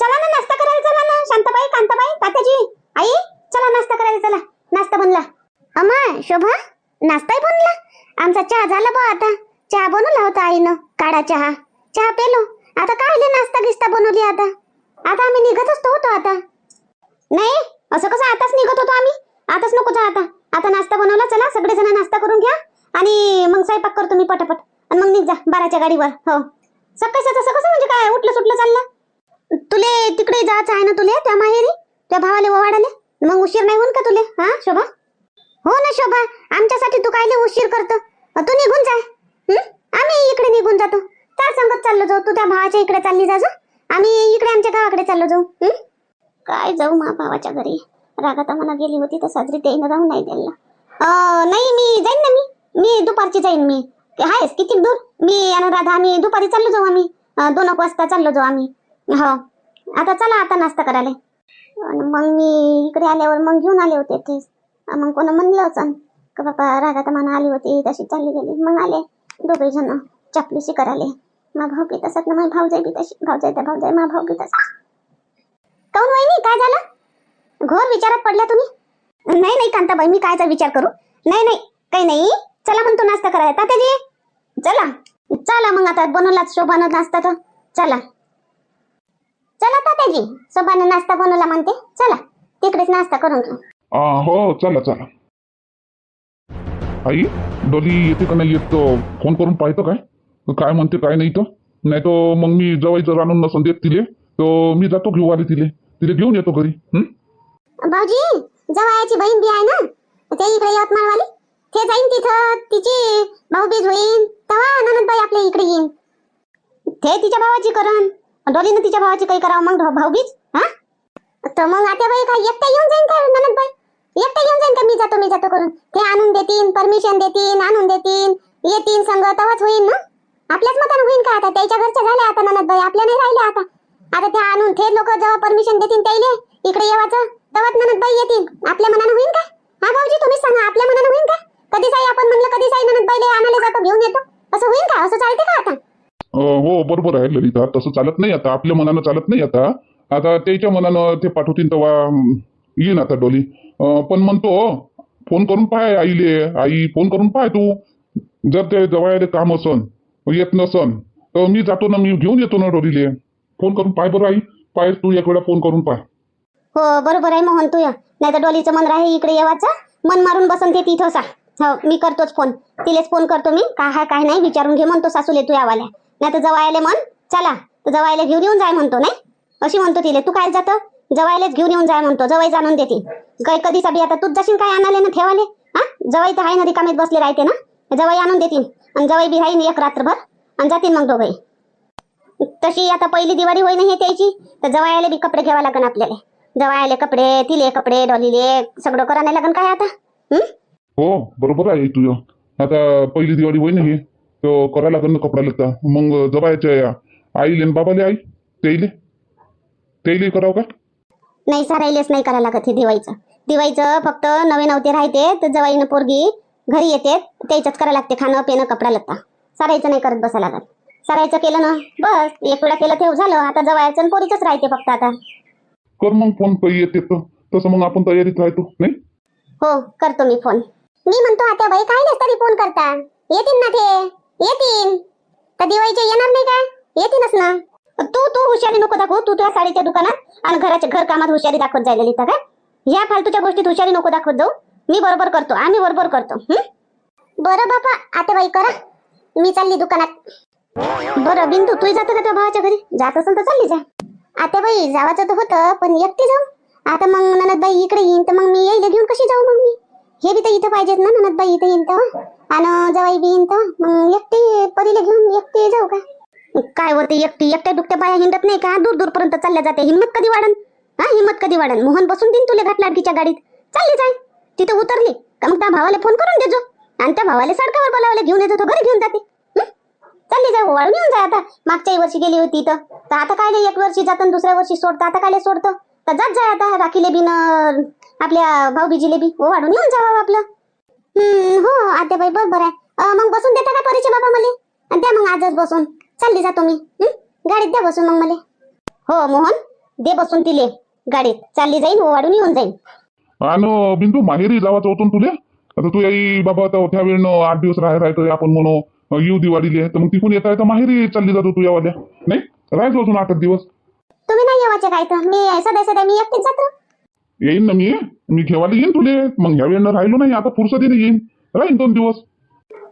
चला ना नाश्ता करायला चला ना. शांताबाई कांताबाई तात्याजी. आई चला नाश्ता करायला चला. नाश्ता बनला. अमा शोभा नाश्ताही बनला. आमचा चहा झाला बा आता. चहा बनवला होता आईनं काळा चहा. चहा पेलो. आता काय नाश्ता गिस्ता बनवली आता? आता आम्ही निघतच तो होतो आता. नाही असं कसं आताच निघत होतो आम्ही? आताच नको जा आता. आता नाश्ता बनवला चला. सगळेजण नाश्ता करून घ्या. आणि मग स्वयंपाक करतो मी पटापट. आणि मग निघ जा बाराच्या गाडीवर. हो. सकाळी तसं कसं म्हणजे काय? उठलं सुटलं चाललं? तुले तिकडे जायचं आहे ना तुले त्या माहेरी? त्या भावाले ओवाडाले मग उशीर नाही होऊन का तुले? हा शोभा? हो ना शोभा. आमच्यासाठी तू कायले उशीर करतो? तू निघून जाय आम्ही इकडे निघून जातो. त्या संगत चाललो जाऊ. तू त्या भावाच्या इकडे चालली जा आम्ही इकडे आमच्या गावाकडे चाललो जाऊ. काय जाऊ मा भावाच्या घरी? रागात मला गेली होती तर साजरी त्याईनं राहून नाही द्यायला नाही मी जाईन ना मी. मी दुपारची जाईन मी. आहेस किती दूर? मी आणि राधा आम्ही दुपारी चाललो जाऊ आम्ही. दोन एक वाजता चाललो जाऊ आम्ही. हो. आता चला आता नाश्ता करायला. मग मी इकडे आल्यावर मग घेऊन आले होते ते. मग कोण म्हणलं का बाबा राधा मान आली होती तशी चालली गेली? मग आले दोघे जण चपलीशी कराले मा भाऊ बी असत ना मग भाऊजाई बी तशी भाऊजाई तर भाऊजाई मा भाऊ बी तसा काऊन वहिनी काय झालं? घोर विचारात पडल्या तुम्ही? नाही नाही कांताबाई मी कायचा विचार करू? नाही नाही काही नाही. चला म्हणतो नाश्ता करायला. तात्याजी चला. चला मग आता बनवलाच शोभानं नाश्ता तर. चला. चला तात्याजी. शोभानं नाश्ता बनवला म्हणते. चला. तिकडेच नाश्ता करून घेऊ. आ, हो चला चला. आई डोली येते का नाही? येत तो फोन करून पाहतो काय? काय म्हणते काय नाही तर नाही तो मग मी जवळ जर आणून नसून देत तिले. तो मी जातो घेऊ आले तिले. तिले घेऊन येतो घरी. हं? भाऊजी जवायाची बहीण बी आहे ना? ते इकडे यवतमाळ वाली ते जाईन तिथं. तिची भाऊबीज होईन. तेव्हा ननदबाई आपल्या इकडे येईन. ते तिच्या भावाची करण. डॉलीनं तिच्या भावाची काही करावं मग भाऊबीज? हा? तर मग आता काय एकटा येऊन जाईन का ननदबाई एकटा येऊन जाईन का मी जातो मी जातो करून? ते आणून देतीन परमिशन देतीन आणून देतीन येतीन संग तवच होईन ना आपल्याच मतानं होईन का आता? त्याच्या घरच्या झाल्या आता ननदबाई आपल्या नाही राहिल्या आता. आता ते आणून ते लोक जेव्हा परमिशन देतील त्याले इकडे येवाचं तेव्हाच ननदबाई येतील आपल्या मनानं होईन का? हा भाऊजी तुम्ही सांगा आपल्या मनानं होईन का? कधी साई आपण म्हणलं कधी साई ननदबाईले आणायला जातो घेऊन येतो? असं होईन का? असं चालते का आता? हो बरोबर आहे ललिता. तसं चालत नाही आता. आपल्या मनानं चालत नाही आता. आता त्याच्या मनानं ते पाठवतील तेव्हा येईन आता डोली. पण म्हणतो फोन करून पाय आईले. आई फोन करून पाय तू. जर ते जवळ काम असन येत नसन तर मी जातो ना मी घेऊन येतो ना डोलीले. फोन करून पाय बरं आई. पाय तू एक वेळा फोन करून पाय. हो बरोबर आहे मोहन तू नाही तर डोलीचं मन राही इकडे येवाचं. मन मारून बसन ते तिथं सा. हो मी करतोच फोन. तिलेच फोन करतो मी. काय काय नाही विचारून घे म्हणतो सासूले तू यावाल्या. नाही तर जवायले म्हण चला. तर जवायला घेऊन येऊन जाय म्हणतो नाही? अशी म्हणतो तिले तू काय जातं? जवायलेच घेऊन येऊन जाय म्हणतो जवाई जाणून देते. काय कधी साबी आता तूच जाशील काय आणाले ना ठेवाले हा? जवाई तर आहे ना रिकामेत बसले राहते ना? जवाई आणून देतील आणि जवाई बी राहीन एक रात्रभर. आणि जातील मग दोघे तशी आता पहिली दिवाळी होईन हे त्याची. तर जवायला बी कपडे घ्यावा लागन आपल्याला. जवायले कपडे तिले कपडे डॉलीले सगळं करा नाही लागन काय आता? हम्म हो बरोबर आहे तुझं. आता पहिली दिवाळी होईन हे. तो करायला लागेल ना कपडा लत्ता मग जबायच्या या आईले आणि बाबाले आई तेले तेले करावं का? नाही सारायलेच नाही करायला लागत हे दिवाळीचं. दिवाळीचं फक्त नवे नवते राहते तर जवाईनं पोरगी घरी येते त्याच्याच करायला लागते खाणं पिणं कपडा लत्ता. सारायचं नाही करत बसायला लागत. सारायचं केलं ना बस एक वेळा केलं ते झालं. आता जवायचं आणि पोरीचंच राहते फक्त आता. कर मग फोन काही येते तर. तसं मग आपण तयारीत राहतो नाही? हो करतो मी फोन. मी म्हणतो आता बाई काय तरी फोन करता? येतील ना ते. येतील तर दिवाळीचे येणार नाही का येतीलच ना. तू तू हुशारी नको दाखवू. तू तुझ्या साडीच्या दुकानात आणि घराच्या घर कामात हुशारी दाखवत जायला लिहिता का फालतूच्या गोष्टीत हुशारी नको दाखवत जाऊ. मी बरोबर करतो. आम्ही बरोबर करतो बरं बापा आता बाई करा. मी चालली दुकानात. बरं बिंदू तू जातो का भावाच्या घरी? जात असेल तर चालली जा. आता बाई जावाचं तर होतं पण एकटी जाऊ. आता मग ननदबाई इकडे येईन तर मग मी येईल घेऊन कशी जाऊ मग मी? हे बी तर इथं पाहिजेत ना ननदबाई इथं येईन तर आणि जवाई बी तर मग एकटी परीला घेऊन एकटी जाऊ का? काय होते एकटी? एकट्या दुकट्या बाया हिंडत नाही का? दूर दूरपर्यंत चालल्या जाते. हिंमत कधी वाढन? हा हिंमत कधी वाढन? मोहन बसून देईन तुला घाट लाडकीच्या गाडीत. चालली जाय. तिथं उतरली. का मग त्या भावाला फोन करून देजो. आणि त्या भावाला सडकावर बोलावले घेऊन येतो तो घरी घेऊन जाते. चालली जाय वाळून येऊन जाय आता. मागच्याही वर्षी गेली होती तर तर आता काय एक वर्षी जातं दुसऱ्या वर्षी सोडतं. आता काय सोडतं? तर जात जाय आता राखीले बिन आपल्या भाऊबीजीले बी. हो वाढून येऊन जावं आपलं. हो आता बाई बरोबर आहे. मग बसून देता का परीचे बाबा मला? द्या मग आजच बसून. चालली जातो मी? गाडीत द्या बसून मग मला. हो मोहन दे बसून तिले. गाडीत. चालली जाईन ओवाडून येऊन जाईन. आणि बिंदू माहेरी जावाचं होतं तुले? आता तू आई बाबा आता त्या वेळेनं आठ दिवस राहाय राहतो आपण म्हणू येऊ दिवाळीले. तर मग तिकून येता येता माहेरी चालली जातो तू यावाल्या. नाही? राहायचो अजून आठ दिवस. तुम्ही नाही येवाचे काय तर? मी सध्या सध्या मी एकटीच जातो. येईन ना मी. मी घेवायला येईन तुले. मग ह्या वेळेनं राहिलो नाही. आता फुरसतीने येईन. राहीन दोन दिवस.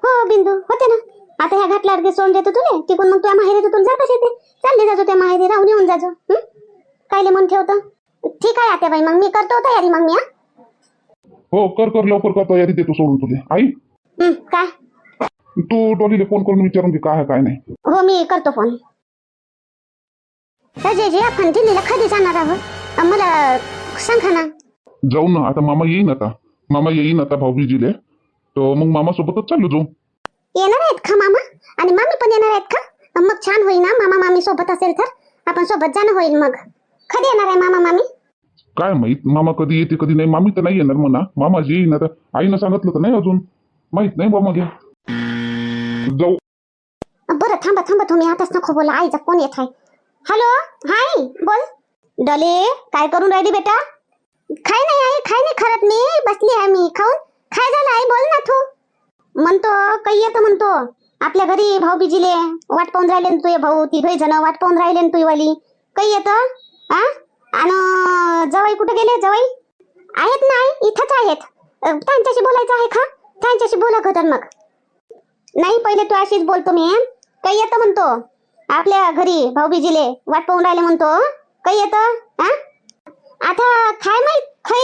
हो बिंदू. होते ना. आता ह्या घाटला अर्धे सोडून देतो तुले. तिकून मग तुझ्या माहेरी तुला जातच येते चालली जाजो त्या माहेरी. राहून येऊन जाजो? कायले मन ठेवतं? ठीक आहे आता बाई मग मी करतो तयारी मग मी हा? कर कर. लवकर कर. तयारी देतो सोडून तुले. आई. हं, काय? तू डॉलीला फोन करून विचारून घे काय आहे काय नाही. हो मी करतो फोन अजय जी आपण दिल्लीला कधी जाणार आहोत मला सांगा ना. जाऊ ना आता मामा येईन आता. मामा येईन आता भाऊबीजीले. तर मग मामा सोबतच चाललो जाऊ. येणार आहेत का मामा? आणि मामी पण येणार आहेत का? मग छान होईल ना मामा मामी सोबत असेल तर. आपण सोबत जाणं होईल मग. कधी येणार आहे मामा मामी? काय माहीत मामा कधी येते कधी नाही. मामी तर नाही येणार म्हणा. मामा जी येईन आता. आईनं सांगितलं तर नाही अजून. माहीत नाही बा मग. हे. जाऊ बरं थांबा थांबा तुम्ही. आताच नको बोला. आईचा फोन येत आहे. हॅलो हाय बोल. डॉले काय करून राहिली बेटा? खाय नाही आई खाय नाही खरत मी. बसली आहे मी खाऊन. खाय झालं आई बोल ना तू. म्हणतो काही येतं म्हणतो. आपल्या घरी भाऊ बिजिले वाट पाहून राहिले ना तुझे भाऊ. तिघे जण वाट पाहून राहिले ना तुझी वाली. काही येतं? हा आणि जवाई कुठे गेले जवाई? आहेत ना आई इथंच आहेत. त्यांच्याशी बोलायचं आहे का? त्यांच्याशी बोला खतर मग. नाही पहिले तू अशीच बोलतो मी. काही येतं म्हणतो? आपल्या घरी भाऊबीजीले वाट पाहून राहिले म्हणतो. काही येतं? हा आता काय माहीत? खै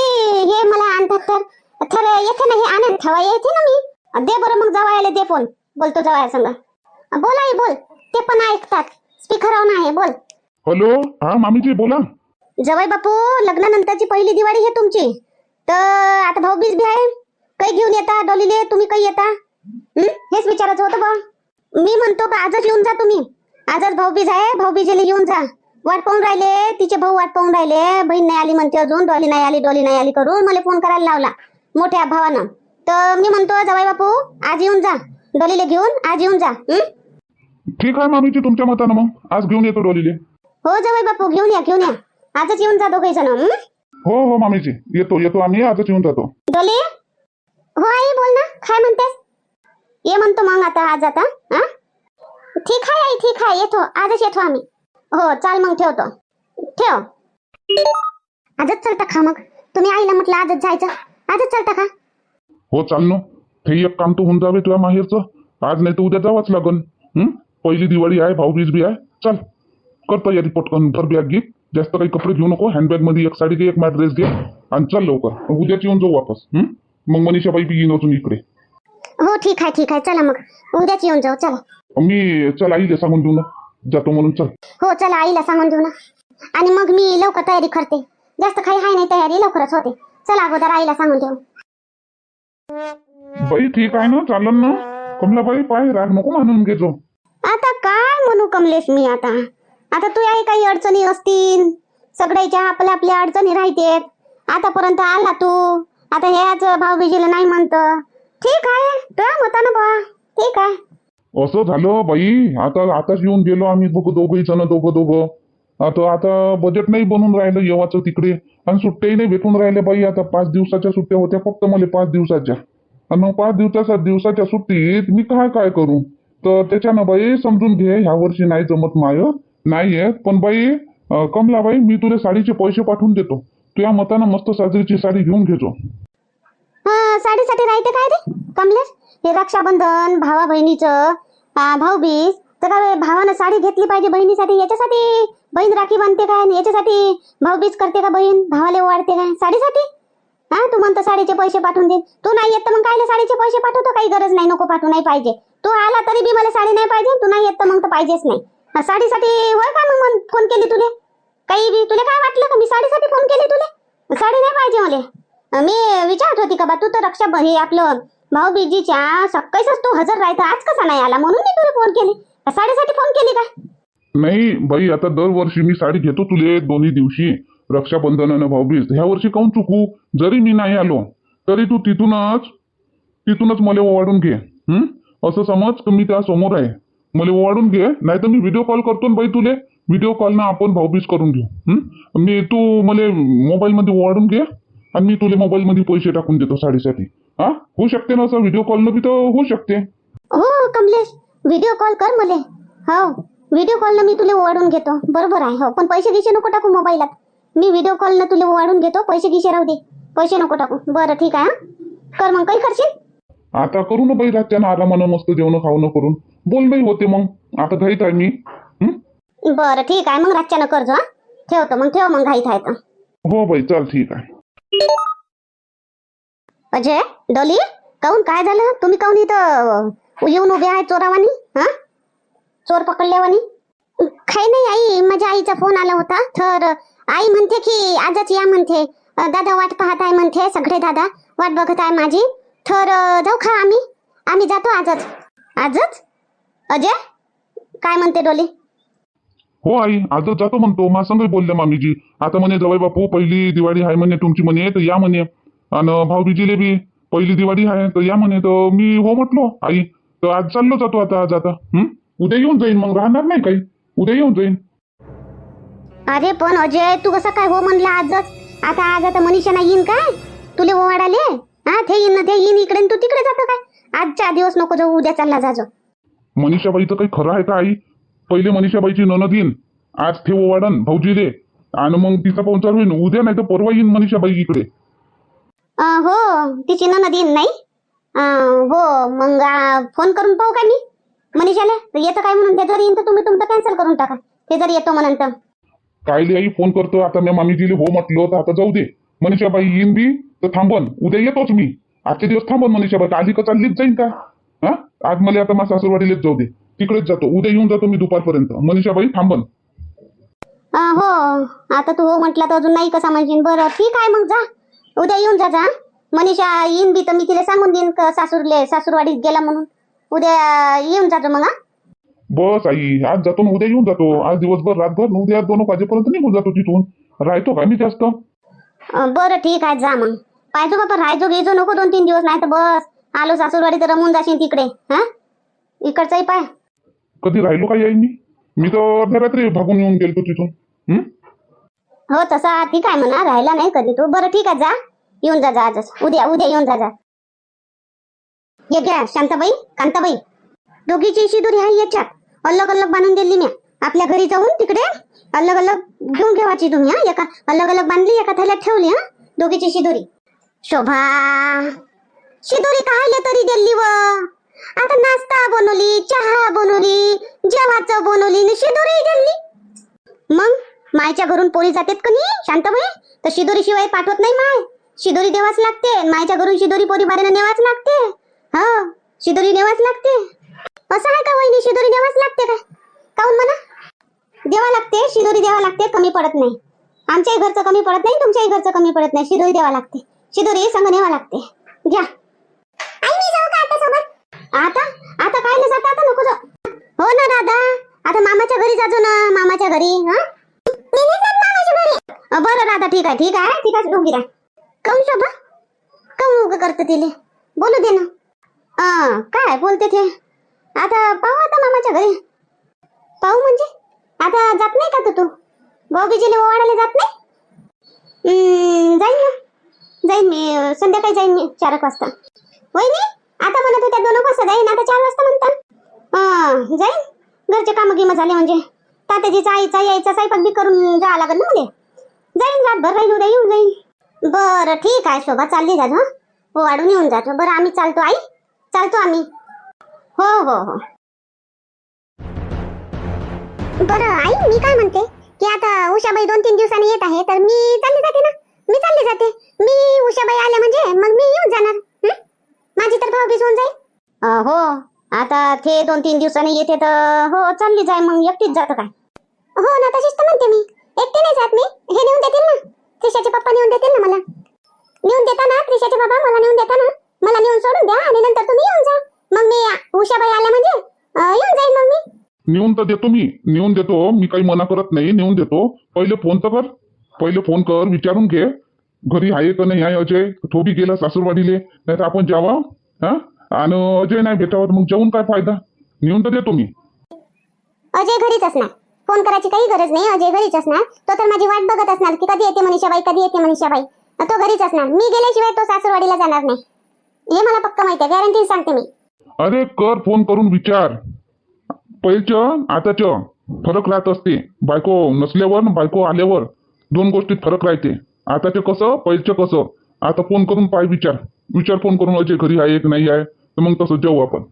हे मला आणतात तर? तर येते ना हे आणत ठेवा येते ना मी. दे बरं मग जवायला दे फोन बोलतो जवाया संग. बोल आई बोल. ते पण ऐकतात. स्पीकर ऑन आहे बोल. हॅलो? हा मामीजी बोला. जवाई बापू लग्नानंतरची पहिली दिवाळी हे तुमची. तर आता भाऊबीज बी आहे. काही घेऊन येता डोलीले तुम्ही काही येता? हं? हेच विचारायचं होतं बा मी म्हणतो बा आजच येऊन जा तुम्ही. आजच भाऊबीज आहे भाऊबीजेला येऊन जा. वाट पाहून राहिले तिचे भाऊ वाट पाहून राहिले बहीण नाही आली म्हणते अजून डॉली नाही आली डॉली नाही आली करून मला फोन करायला लावला मोठ्या भावानं. तर मी म्हणतो जवाई बापू आज येऊन जा डॉलीला घेऊन आज येऊन जा हं? ठीक आहे मामीजी तुमच्या मतानं मग. आज घेऊन येतो डोलीले. हो जवाई बापू घेऊन या घेऊन या. आजच येऊन जा दोघे जण हं? हो मामीजी येतो येतो आम्ही आजच येऊन जातो. डोले? हो आई बोल ना काय म्हणतेस? ये म्हणतो मग आता आज आता हा? ठीक आहे आई ठीक आहे येतो आजच येतो आम्ही. हो चाल मग ठेवतो. ठेव. आजच चलता का मग. तुम्ही आईला म्हटलं आजच जायचं. आजच चलता का हो चाल ना. हे एक काम तर होऊन जावे तुझ्या माहेरचं. आज नाही तर उद्या जावंच लागन. हं? पहिली दिवाळी आहे भाऊबीज बी आहे. चल. कर तयारी पटकन भर बॅग घे. जास्त काही कपडे घेऊ नको. हँडबॅगमध्ये एक साडी घे एक मॅट ड्रेस घे. आणि चल लवकर. उद्याच येऊन जाऊ वापस. हं? मग मनीषाबाई बी येईन अजून इकडे. हो ठीक आहे ठीक आहे. चला मग. उद्याच येऊन जाऊ. चला. मी चल आईले सांगून देऊ ना. जातो म्हणून चल. हो चला आईला सांगून देऊ ना. आणि मग मी लवकर तयारी करते. जास्त काही आहे नाही तयारी लवकरच होते. चला अगोदर आईला सांगून देऊ. बाई ठीक आहे ना? चालन ना. कमलाबाई पाय राग नको मानून घे जो. आता काय म्हणू कमलेश मी आता? आता तू आई काही अडचणी असतील. सगळ्याच्या आपल्या आपल्या अडचणी राहतेत. आतापर्यंत आला तू. आता ह्याच भाऊबीजीला नाही म्हणत. ठीक आहे. तुझ्या मतानं बा ठीक आहे. असं झालं बाई. आता आताच येऊन गेलो आम्ही बघ दोघही जण दोघं दोघं. आता आता बजेट नाही बनून राहिलं येवाचं तिकडे. आणि सुट्ट्याही नाही भेटून राहिले बाई. आता पाच दिवसाच्या सुट्ट्या होत्या फक्त मला पाच दिवसाच्या. आणि मग पाच दिवसाच्या दिवसाच्या सुट्टीत मी काय काय करू? तर त्याच्यानं बाई समजून घे ह्या वर्षी नाही जमत माय. नाही येत. पण बाई कमला कमलाबाई मी तुला साडीचे पैसे पाठवून देतो. तुझ्या मतानं मस्त साजरीची साडी घेऊन घेतो साडीसाठी राहते काय रे? कमलेश हे रक्षाबंधन भावा बहिणीचं भाऊबीज तर काय भावानं साडी घेतली पाहिजे बहिणीसाठी? याच्यासाठी? बहीण राखी बांधते काय? आणि याच्यासाठी? भाऊबीज करते का बहीण? भावाला वाढते काय? साडीसाठी? हा तू म्हणतो साडीचे पैसे पाठवून दे. तू नाही येत तर मग काय साडीचे पैसे पाठवतो? काही गरज नाही नको पाठवू नाही पाहिजे. तू आला तरी बी मला साडी नाही पाहिजे तू नाही येत तर मग तर पाहिजेच नाही. साडीसाठी होय का मग फोन केली तुले? काही बी तुला काय वाटलं का? मी साडीसाठी फोन केली तुले? साडी नाही पाहिजे मला. मी विचारत होती का बा तू तर रक्षा हे आपलं भाऊबीजीच्या सकाळीच तू हजर राहायचा. आज कसा नाही आला? म्हणून मी तुला फोन केली. साडीसाठी फोन केली का? नाही बाई आता दरवर्षी मी साडी घेतो तुले दोन्ही दिवशी. रक्षाबंधन आणि भाऊबीज. ह्या वर्षी काऊन चुकू? जरी मी नाही आलो तरी तू तिथूनच तिथूनच मला ओवाडून घे. हम्म असं समज की मी त्या समोर आहे. मला ओवाडून घे नाही तर मी व्हिडिओ कॉल करतो ना बाई तुले. व्हिडिओ कॉलनं आपण भाऊबीज करून घेऊ. मी तू मला मोबाईलमध्ये ओवाडून घे. आणि मी तुला मोबाईलमध्ये पैसे टाकून देतो साडीसाठी. हा? होऊ शकते ना असं व्हिडिओ कॉलनं बी तर होऊ शकते. हो कमलेश व्हिडिओ कॉल कर मले. हो व्हिडिओ कॉलनं मी तुला ओवाळून घेतो. बरोबर आहे हो. पण पैसे गिसे नको टाकू मोबाईलात. मी व्हिडिओ कॉलनं तुला ओवाळून घेतो पैसे गिसे राहू दे. पैसे नको टाकू. बरं ठीक आहे हं? कर मग काही करशील? आता करू ना बाई रातच्यानं आरामानं मस्त जेवण खावणं करून. बोल बाई होते मग. आता घाईत आहे मी? बरं ठीक आहे. मग रातच्यानं करजो हा. ठेवतो मग ठेव मग घाईत आहे हो बाई चल ठीक आहे. अजय डोली काऊन काय झालं? तुम्ही काऊन इथं येऊन उभे आहे चोरावानी? हा? चोर पकडल्यावानी? काही नाही आई माझ्या आईचा फोन आला होता. तर आई म्हणते की आजच या म्हणते. दादा वाट पाहत आहे म्हणते सगळे दादा. वाट बघत आहे माझी. तर जाऊ खा आम्ही. आम्ही जातो आजच. आजच? अजय? काय म्हणते डोली? हो आई आजच जातो म्हणतो. मा संग बोलले मामीजी. आता म्हणे जवळ बापू पहिली दिवाळी आहे म्हणे तुमची म्हणे तर या म्हणे. आणि भाऊबीजीले बी पहिली दिवाळी आहे तर या म्हणे तर मी हो म्हटलो आई तर आज चाललो जातो आता आज आता. हं? उद्या येऊन जाईन मग राहणार नाही काही. उद्या येऊन जाईन. अरे पण अजय तू कसं काय हो म्हणला आजच? आता आज आता मनीषा नाही येईन काय? तुले ओवाडाले हा ते येईन ना ते येईन इकडे तू तिकडे जातो काय? आजच्या दिवस नको जाऊ उद्या चालला जाजो मनीषाबाईचं काही खरं आहे का आई? पहिले मनीषाबाईची ननद येईन आज ठेव वाढन भाऊजीले आणि मग तिचा पाहुणचार होईन उद्या नाही तर परवा येईन मनीषाबाई इकडे. हो तिची ननद येईन नाही? हो मग फोन करून पाहू काय मी? मनीषाला येतं काय म्हणून? ते जर येईन तर तुम्ही तुमचं कॅन्सल करून टाका. ते जर येतो म्हणून तर. कायले आई फोन करतो आता मी मामीजीले हो म्हटलो तर आता जाऊ दे. मनीषाबाई येईन बी तर थांबन. उद्या येतोच मी. आजचे दिवस थांबन मनीषाबाई. आली का चाललीच जाईन का? हा? आज मला आता माझ्या सासूरवाडीलाच जाऊ दे. तिकडेच जातो. उद्या येऊन जातो मी दुपारपर्यंत. मनीषाबाई थांबन. हो. आता तू हो म्हटला तर अजून नाही कसा म्हणशील. बरं ठीक आहे मग जा. उद्या येऊन जा जा. मनीषा येईन बी तर मी तिला सांगून देईन का सासूरले सासूरवाडीत गेला म्हणून. उद्या येऊन जातो मग हा. बस आई आज जातो ना उद्या येऊन जातो. आज दिवसभर रातभर न उद्या दोन एक वाजेपर्यंत निघून जातो तिथून. राहतो का मी जास्त? अं, बरं ठीक आहे जा मग. पाहिजो बाबा राहायचो घ्यायचो नको दोन तीन दिवस नाही तर बस. आलो सासूरवाडी तर रमून जाशील तिकडे हा. इकडचाही पाय. कधी राहिलो का आई मी मी तर अर्ध्या रात्री भागून येऊन गेलतो तिथून. हं? हो तसा ठीक आहे म्हणा राहिला नाही कधी तू. बरं ठीक आहे जा. येऊन जा जा आजच उद्या उद्या येऊन जा जा. ये घ्या शांताबाई कांताबाई. दोघीची शिदुरी आहे याच्यात. अलग अलग बांधून दिली मी आपल्या घरी जाऊन तिकडे अलग अलग घेऊन घेवायची तुम्ही हा एका अलग अलग बांधली एका थैल्यात ठेवली हा दोघीची शिदुरी. शोभा शिदुरी कायले तरी दिली व. आता नाश्ता बनवली चहा बनवली जेवाचं बनवली शिदुरी दिली. मग? मायच्या घरून पोरी जातात का नाही शांताबाई तर शिदोरी शिवाय पाठवत नाही माय. शिदोरी देवाच लागते. मायच्या घरून शिदोरी पोरी बारीनं नेवाच लागते. हो शिदोरी नेवाच लागते. असं आहे का वहिनी? शिदोरी नेवाच लागते का? काऊन म्हणा? देवा लागते. शिदोरी देवा लागते. कमी पडत नाही. आमच्याही घरचं कमी पडत नाही तुमच्याही घरचं कमी पडत नाही. शिदोरी देवा लागते. शिदोरी संग नेवा लागते. घ्या. आता आता? काय नाही जात? आता नको जाऊ. हो ना दादा. आता मामाच्या घरी जाजो ना. मामाच्या घरी हा? अ, बरं दादा ठीक आहे ठीक आहे. ठीक आहे डोंगी काऊन शोभा? काऊन उगं करते तिले? बोलू दे ना. अं, काय बोलते ते? आता पाहू आता मामाच्या घरी. पाहू म्हणजे? आता जात नाही का तू तू? भाऊबीजीले ओवाळायला जात नाही? हम्म, जाईन ना. जाईन मी अं, संध्याकाळी जाईन मी चार एक वाजता. वहिनी आता म्हणत होत्या दोन वाजता जाईन आता चार वाजता म्हणता. अं, जाईन. घरचे कामं गिमं झाले म्हणजे. तात्याजीचा आईचा यायचा स्वयंपाक बी करून जावं लागेल ना म्हणे. जाईन रातभर राहील उद्या येऊन जाईन. बरं ठीक आहे शोभा चालली जा हं हो वाढून येऊन जातो बरं आम्ही चालतो आई. चालतो आम्ही. हो हो हो. बरं आई मी काय म्हणते? की आता उषाबाई दोन तीन दिवसांनी येत आहे तर मी चालली जाते ना? मी चालली जाते. मी उषाबाई आल्या म्हणजे मग मी येऊन जाणार. हं? माझी तर भाऊबीज होऊन जाईल. अं, हो. आता ते दोन तीन दिवसांनी येते तर हो चालली जाय मग एकटीच जातं काय? हो ना तशीच तर म्हणते मी. एकटी नाही जात मी. हे नेऊन देतील ना. त्रिशाचे पप्पा नेऊन देतील ना मला. नेऊन देता ना त्रिशाचे बाबा मला नेऊन देता ना मला नेऊन सोडून द्या आणि नंतर तुम्ही येऊन जा. मग मी उषाबाई आल्या म्हणजे येऊन जाईल मग मी. नेऊन तर देतो मी. नेऊन देतो. मी काही मना करत नाही. नेऊन देतो. पहिले फोन तर कर. पहिले फोन कर. विचारून घे. घरी आहे का नाही? आहे अजय. तो बी गेला सासूरवाडीले. नाही तर आपण जावा. हा? आणि अजय नाही भेटावं. मग जाऊन काय फायदा? नेऊन तर देतो मी. अजय घरीच असणार. फोन करायची काही गरज नाही. अजय घरीच असणार. तो तर माझी वाट बघत असणार की कधी येते मनीषाबाई कधी येते मनीषाबाई. तो घरीच असणार. मी गेल्याशिवाय तो सासूरवाडीला जाणार नाही. हे मला पक्का माहिती आहे. गॅरंटी सांगते मी. अरे कर फोन करून विचार. पहिलचं आताचं फरक राहत असते. बायको नसल्यावर बायको आल्यावर दोन गोष्टीत फरक राहते. आताचं कसं पहिलचं कसं? आता फोन करून पाय विचार. विचार फोन करून अजय घरी आहे की नाही आहे. तर मग तसं जाऊ आपण.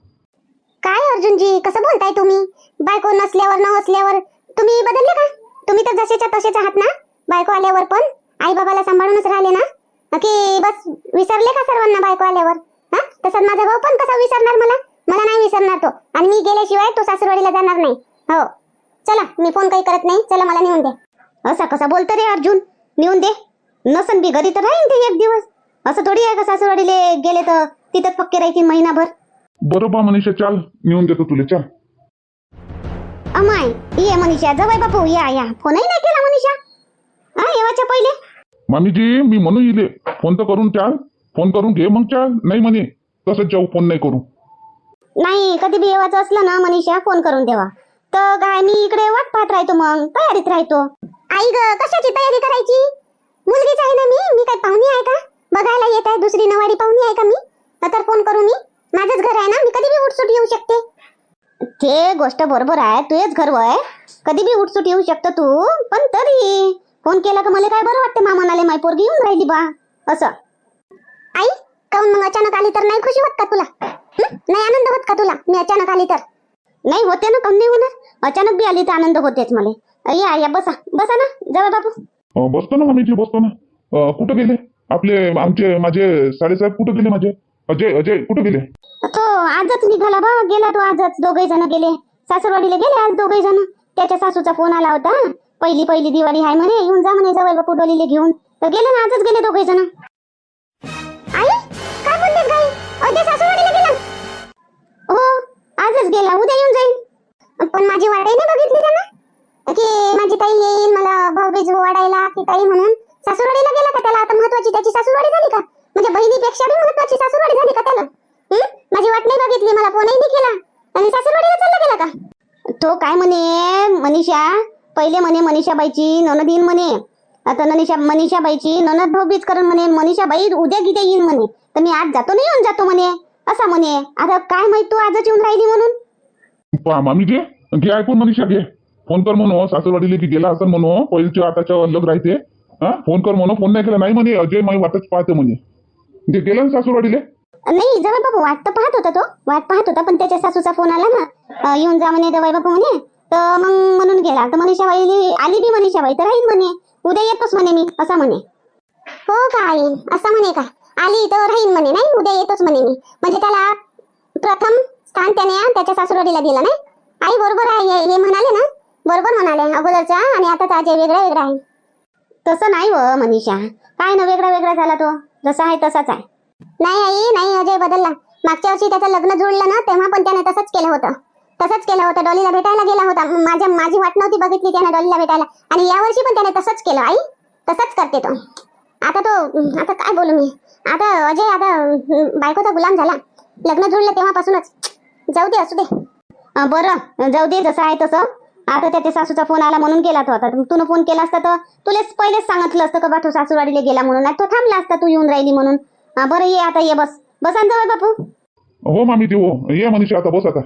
काय अर्जुनजी कसं बोलताय तुम्ही? बायको नसल्यावर न असल्यावर तुम्ही बदलले का? तुम्ही तर जसेच्या तसेच आहात ना? बायको आल्यावर पण. आई बाबाला सांभाळूनच राहिले ना? की बस विसरले का सर्वांना बायको आल्यावर? हा? तसंच माझा भाऊ पण कसा विसरणार मला? मला नाही विसरणार तो. आणि मी गेल्याशिवाय तो सासूरवाडीला जाणार नाही. हो. चला मी फोन काही करत नाही. चला मला नेऊन दे. असा कसा बोलतो रे अर्जुन. नेऊन दे. नसन बी घरी तर राहीन ते एक दिवस. असं थोडी आहे का सासूरवाडीला गेले तर? तिथं पक्के राहायची महिनाभर. बरोबर मनीषा चाल. नेऊन देतो तुला चाल. अमाय ये मनीषा जवळ बापू या या. फोनही नाही केला मनीषा. हा येवाच्या पहिले. मामीजी मी म्हणू इले. फोन तर करून चाल फोन करून घे मग चाल नाही म्हणे तसंच जाऊ फोन नाही करू. नाही कधी बी येवाचं असलं ना मनीषा फोन करून देवा. तर काय मी इकडे वाट पाहत राहतो मग तयारीत राहतो. आई ग कशाची तयारी करायची? मुलगीच आहे ना मी मी काय पाहुणी आहे का? बघायला येत आहे दुसरी नवारी पाहुणी आहे का मी? तर फोन करू मी. माझंच घर आहे ना मी कधी बी उठसूट येऊ शकते. ते गोष्ट बरोबर आहे तुझेच घर आहे कधी बी उठसूट येऊ शकतो तू पण तरी. फोन केला का मला काय बरं वाटते मामनाले माय पोरगी येऊन राहिली बा. असं. आई काऊन मग अचानक आली तर नाही खुशी होत का तुला? नाही आनंद होत का तुला? मी अचानक आली तर. नाही होते ना काऊन नाही होणार? अचानक बी आली तर आनंद होतेच मला. या या बसा. बसा ना जवळ बापू. बसतो ना मामीजी बसतो ना. कुठं गेले? आपले आमचे माझे साडेसाहेब कुठं गेले माझे? अजय अजय कुठं गेले? तो आजच निघाला बा. गेला तो आजच. दोघे जण गेले. सासूरवाडीला गेले आज दोघे जण. त्याच्या सासूचा फोन आला होता. पहिली पहिली दिवाळी आहे म्हणे. येऊन जा म्हणे जवळ बापू घेऊन. तर गेले ना आजच गेले दोघे जण. आई काय बोलतेस गाई अजय सासूरवाडीला गेला? हो आजच गेला. उद्या येऊन जाईल पण माझी वाटाई नाही बघितली त्यांना? की माझी ताई येईल मला भाऊबीज वाढायला की ताई म्हणून. सासूरवाडीला गेला का त्याला? आता महत्वाची त्याची सासूरवाडी झाली का? म्हणजे बहिणीपेक्षा बी महत्वाची सासूरवाडी झाली का त्याला माझी वाट नाही बघितली मला फोनही नाही केला. आणि सासूरवाडीला चालला गेला का? तो काय म्हणे मनीषा पहिले म्हणे मनीषाबाईची ननद येईन म्हणे. आता ननीषा मनीषाबाईची ननद भाऊबीज करून म्हणे मनीषाबाई उद्या गीता येईन म्हणे. तर मी आज जातो नाही येऊन जातो म्हणे. असा म्हणे. आता काय माहीत तू आजच येऊन राहिली म्हणून? पहा घे. घे ऐकून मनीषा घे. फोन कर म्हणू सासूरवाडीला की गेला असं म्हणू पहिलीच्या आताच्या अलग राहते. हा? फोन कर म्हणू फोन नाही केला नाही म्हणे. अजय माई वाटच पाहते म्हणे. ते गेला ना नाही जवळ बाबा वाट तर पाहत होता तो. वाट पाहत होता पण त्याच्या सासूचा फोन आला ना. अं, येऊन जा म्हणे जवळ बापू म्हणे. तर मग म्हणून गेला. तर मनीषाबाई आली बी मनीषाबाई तर राहील म्हणे. उद्या येतोच म्हणे मी असं म्हणे. हो का आई? असं म्हणे का? आली तर राहीन म्हणे नाही? उद्या येतोच म्हणे मी. म्हणजे त्याला प्रथम स्थान त्याने त्याच्या सासूरवाडीला दिलं नाही? आई बरोबर आहे हे- हे म्हणाले ना? बरोबर म्हणाले अगोदरचा आणि आता ताजे वेगळा वेगळा आहे. तसं नाही व मनीषा. काय ना वेगळा वेगळा झाला तो? जसा आहे तसाच आहे. नाही आई नाही अजय बदलला. मागच्या वर्षी त्याचं लग्न जुळलं ना तेव्हा पण त्याने तसंच केलं होतं. तसंच केलं होतं. डॉलीला भेटायला गेला होता. माझ्या माझी वाट नव्हती बघितली त्याने डॉलीला भेटायला. आणि यावर्षी पण त्याने तसंच केलं आई. तसंच करते तो. आता तो आता काय बोलू मी? आता अजय आता बायकोचा गुलाम झाला. लग्न जुळलं तेव्हापासूनच. जाऊ दे असू दे. बरं. जाऊ दे जसं आहे तसं. आता त्याच्या सासूचा फोन आला म्हणून गेला तो आता. तू फोन केला असता तर तुलेच पहिलेच सांगितलं असतं का बा सासूवाडीला गेला म्हणून? तो थांबला असता तू येऊन राहिली म्हणून. बरं ये आता ये बस. बसा जवळ बापू. हो मामीजी हो ये मनीषा आता बस आता.